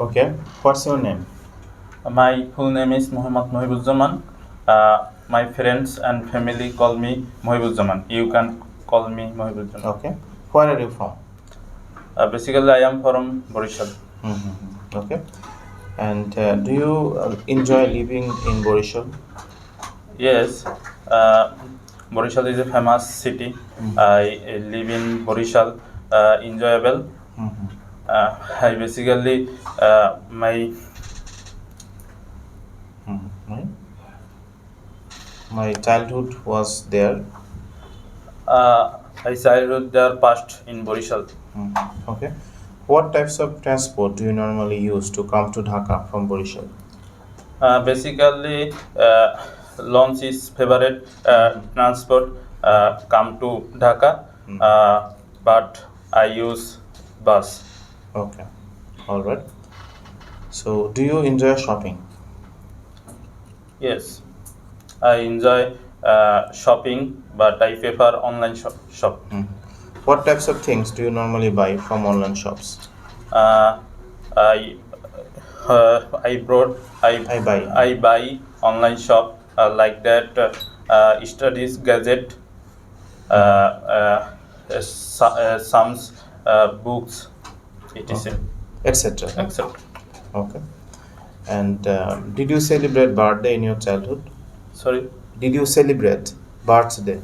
Okay. What's your name? My full name is Muhammad Mohibuzzaman. Uh, my friends and family call me Mohibuzzaman. You can call me Mohibuzzaman. Okay. Where are you from? Uh, basically, I am from Borishal. Mm-hmm. Okay. And uh, do you uh, enjoy living in Borishal? Yes, uh, Borishal is a famous city. Mm-hmm. I uh, live in Borishal. Uh, enjoyable. Uh, I basically uh, my Mm-hmm. My childhood was there. uh, I childhood there passed in Borishal. Mhm. Okay. What types of transport do you normally use to come to Dhaka from Borishal? Uh, basically, uh, launch is favorite uh, transport uh, come to Dhaka, Hmm. uh, but I use bus. Okay. All right. So, do you enjoy shopping? Yes, I enjoy uh, shopping, but I prefer online shop. shop. Mhm. What types of things do you normally buy from online shops? Uh, I uh, I brought I I buy. I buy online shop uh, like that uh, uh, studies gadget uh, uh, uh, so- uh, some uh, books etc etc. etc Okay. And um, did you celebrate birthday in your childhood? sorry Did you celebrate birthday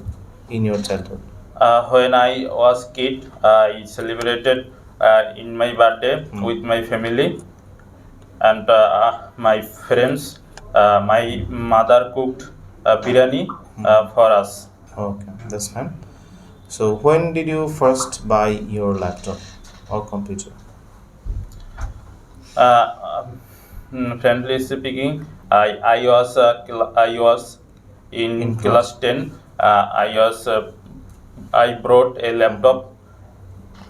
in your childhood? uh, when I was kid I celebrated uh, in my birthday Hmm. with my family and uh, my friends uh, my mother cooked uh, biryani uh, for us Okay, that's fine. So, when did you first buy your laptop or computer? uh, um, friendly speaking, I, I was uh, I was in, In class ten. Uh, I was uh, I brought a laptop.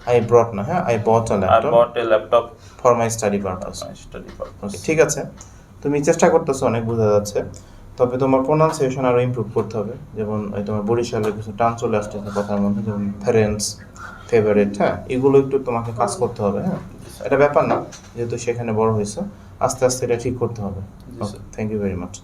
I brought না হ্যাঁ I bought a laptop. I bought a laptop for my study purpose. my study purpose. ঠিক আছে তুমি চেষ্টা করতেছো অনেক বোঝা যাচ্ছে তবে তোমার প্রোনাউন্সিয়েশন আরও ইমপ্রুভ করতে হবে যেমন তোমার বরিশালের কিছু টান চলে আসতেছে কথার মধ্যে যেমন ফ্রেন্ডস ফেভারিট হ্যাঁ? এগুলো একটু তোমাকে কাজ করতে হবে হ্যাঁ? এটা ব্যাপার না যেহেতু সেখানে বড় হয়েছে আস্তে আস্তে এটা ঠিক করতে হবে। Okay thank you very much